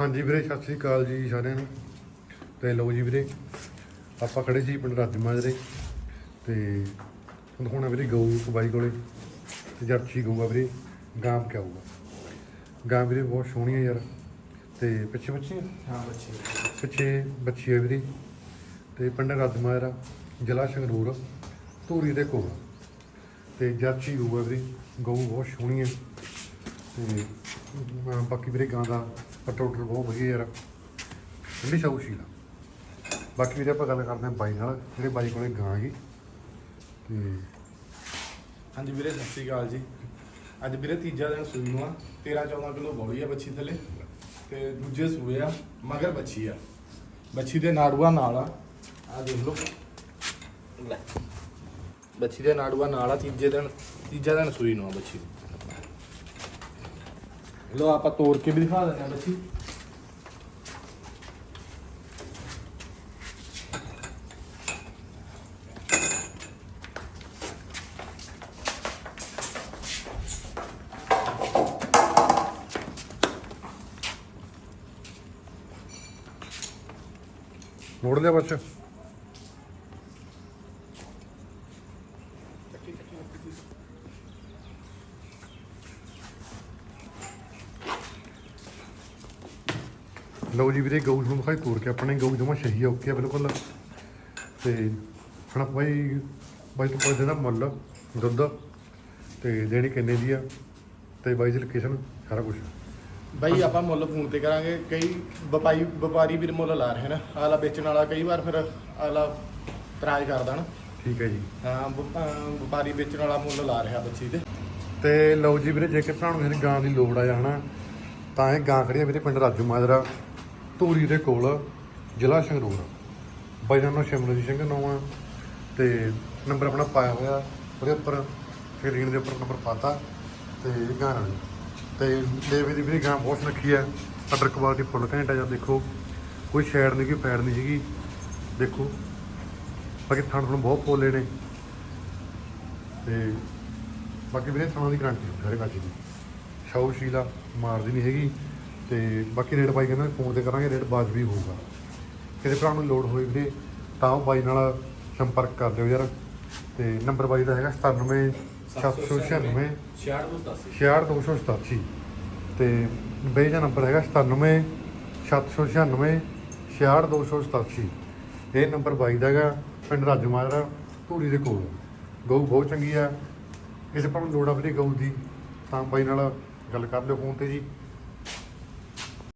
ਹਾਂਜੀ ਵੀਰੇ ਸਤਿ ਸ੍ਰੀ ਅਕਾਲ ਜੀ ਸਾਰਿਆਂ ਨੂੰ। ਤੇ ਲਓ ਜੀ ਵੀਰੇ ਆਪਾਂ ਖੜੇ ਸੀ ਪਿੰਡ ਰਾਜਮਾਜਰੇ ਤੇ ਹੁਣ ਹੁਣ ਵੀਰੇ ਗਊ ਬਾਈ ਕੋਲੇ ਤੇ ਜਰਸੀ ਗਊ ਆ ਵੀਰੇ ਗਾਂ ਕਿਆਊਗਾ ਗਾਂ ਵੀਰੇ ਬਹੁਤ ਸੋਹਣੀ ਆ ਯਾਰ। ਤੇ ਪਿੱਛੇ ਬੱਚੀ ਹਾਂ ਬੱਚੇ। ਪਿੱਛੇ ਬੱਚੀ ਆ ਵੀਰੇ। ਤੇ ਪਿੰਡ ਰਾਜਮਾਜਰਾ ਜ਼ਿਲ੍ਹਾ ਸੰਗਰੂਰ ਧੂਰੀ ਦੇ ਕੋਲ ਤੇ ਜਰਸੀ ਗਊ ਆ ਵੀਰੇ ਗਊ ਬਹੁਤ ਸੋਹਣੀ ਆ। ਤੇ ਬਾਕੀ ਵੀਰੇ ਗਾਂ ਦਾ ਟੋਟਲ ਬਹੁਤ ਵਧੀਆ ਯਾਰ। ਠੰਡੀ ਸਾਊ ਸ਼ੀਲਾ ਬਾਕੀ ਵੀਰੇ ਆਪਾਂ ਗੱਲ ਕਰਦੇ ਹਾਂ ਬਾਈ ਨਾਲ, ਜਿਹੜੇ ਬਾਈ ਕੋਲੇ ਗਾਂ ਹੈਗੀ। ਤੇ ਹਾਂਜੀ ਵੀਰੇ, ਸਤਿ ਸ਼੍ਰੀ ਅਕਾਲ ਜੀ। ਅੱਜ ਵੀਰੇ ਤੀਜਾ ਦਿਨ ਸੂਈ ਨੂੰ ਆ। 13 14 ਕਿਲੋ ਬੋਲੀ ਆ ਬੱਚੀ ਥੱਲੇ। ਤੇ ਦੂਜੇ ਸੂਏ ਆ, ਮਗਰ ਬੱਚੀ ਆ। ਬੱਚੀ ਦੇ ਨਾੜੂਆ ਨਾਲ ਆ। ਆ ਦੇਖ ਲਓ। ਲੈ ਬੱਚੀ ਦੇ ਨਾੜੂਆ ਨਾਲ ਆ ਤੀਜੇ ਦਿਨ, ਤੀਜਾ ਦਿਨ ਸੂਈ ਨੂੰ ਆ ਬੱਚੀ ਲੋ ਆਪਾਂ ਤੋੜ ਕੇ ਵੀ ਦਿਖਾ ਦਿੰਦੇ ਆ ਬੱਚੀ। ਮੋੜ ਲਿਆ ਬੱਚਾ। ਲਓ ਜੀ ਵੀਰੇ ਗਊ ਨੂੰ ਦਿਖਾਈ ਤੋੜ ਕੇ ਆਪਣੇ ਗਊ ਜਮਾ ਸਹੀ ਓਕੇ ਬਿਲਕੁਲ। ਤੇ ਹੁਣ ਆਪਾਂ ਬਾਈ ਬਾਈ ਤੋਂ ਪੁੱਛਦੇ ਦਾ ਮੁੱਲ ਦੁੱਧ ਤੇ ਦੇਣੀ ਕਿੰਨੇ ਦੀ ਆ ਤੇ ਬਾਈ ਦੀ ਲੋਕੇਸ਼ਨ ਸਾਰਾ ਕੁਝ ਬਾਈ ਆਪਾਂ ਮੁੱਲ ਫੋਨ ਤੇ ਕਰਾਂਗੇ। ਕਈ ਵਪਾਰੀ ਵਪਾਰੀ ਵੀਰ ਮੁੱਲ ਲਾ ਰਹੇ ਨੇ। ਆਲਾ ਵੇਚਣ ਵਾਲਾ ਕਈ ਵਾਰ ਫਿਰ ਆਲਾ ਇਤਰਾਜ਼ ਕਰਦਾ ਨਾ ਠੀਕ ਹੈ ਜੀ। ਹਾਂ ਵਪਾਰੀ ਵੇਚਣ ਵਾਲਾ ਮੁੱਲ ਲਾ ਰਿਹਾ ਬੱਚੀ ਤੇ। ਤੇ ਲਓ ਜੀ ਵੀਰੇ ਜੇਕਰ ਤੁਹਾਨੂੰ ਕਿਸੇ ਗਾਂ ਦੀ ਲੋੜ ਆ ਜਾਂ ਹਨਾ ਤਾਂ ਇਹ ਗਾਂ ਖੜੀ ਆ ਵੀਰੇ ਪਿੰਡ ਰਾਜੂ ਮਾਜਰਾ। ਧੂਰੀ ਦੇ ਕੋਲ ਜ਼ਿਲ੍ਹਾ ਸੰਗਰੂਰ। ਬਾਈ ਜਾਨੋ ਸ਼ਿਮਰਜੀਤ ਸਿੰਘ ਨਾਮ ਆ ਤੇ ਨੰਬਰ ਆਪਣਾ ਪਾਇਆ ਹੋਇਆ ਉਹਦੇ ਉੱਪਰ ਸਕਰੀਨ ਦੇ ਉੱਪਰ ਨੰਬਰ ਪਾਤਾ ਤੇ ਗਾਂ ਨਾਲ ਤੇ ਦੇਵੀ ਦੀ ਵੀਰੇ ਗਾਂ ਬਹੁਤ ਰੱਖੀ ਆ। ਅਡਰ ਕੁਆਲਿਟੀ ਫੁੱਲ ਘੰਟਾ ਜਾਂ ਦੇਖੋ। ਕੋਈ ਸ਼ੈਡ ਨਹੀਂ, ਕੋਈ ਫੈਡ ਨਹੀਂ ਸੀਗੀ। ਦੇਖੋ, ਬਾਕੀ ਥਣ ਥਣ ਬਹੁਤ ਪੋਲੇ ਨੇ। ਤੇ ਬਾਕੀ ਵੀਰੇ ਸਮਾਂ ਦੀ ਗਰੰਟੀ ਸਾਰੇ ਕੱਚ ਦੀ। ਸ਼ਾਉ ਸ਼ੀਲਾ ਮਾਰਦੀ ਨਹੀਂ ਹੈਗੀ। ਤੇ ਬਾਕੀ ਰੇਟ ਬਾਈ ਕਹਿੰਦਾ ਫੋਨ ਤੇ ਕਰਾਂਗੇ, ਰੇਟ ਬਾਜ ਵੀ ਹੋਊਗਾ। ਕਿਸੇ ਭਰਾ ਨੂੰ ਲੋਡ ਹੋਈ ਵੀਰੇ, ਤਾਂ ਉਹ ਬਾਈ ਨਾਲ ਸੰਪਰਕ ਕਰ ਲਿਓ ਯਾਰ। ਤੇ ਨੰਬਰ ਬਾਈ ਦਾ ਹੈਗਾ 97 796 68287 ਤੇ ਬਈ ਦਾ ਨੰਬਰ ਹੈਗਾ 97 796 68287 ਇਹ ਨੰਬਰ ਬਾਈ ਦਾ ਹੈਗਾ, ਪਿੰਡ ਰਾਜਮਾਜਰਾ, ਧੂਰੀ ਦੇ ਕੋਲ। ਗਊ ਬਹੁਤ ਚੰਗੀ ਆ। ਕਿਸੇ ਭਰਾ ਨੂੰ ਲੋੜ ਆ ਵੀਰੇ ਗਊ ਦੀ, ਤਾਂ ਬਾਈ ਨਾਲ ਗੱਲ ਕਰ ਲਿਓ ਫੋਨ ਤੇ ਜੀ।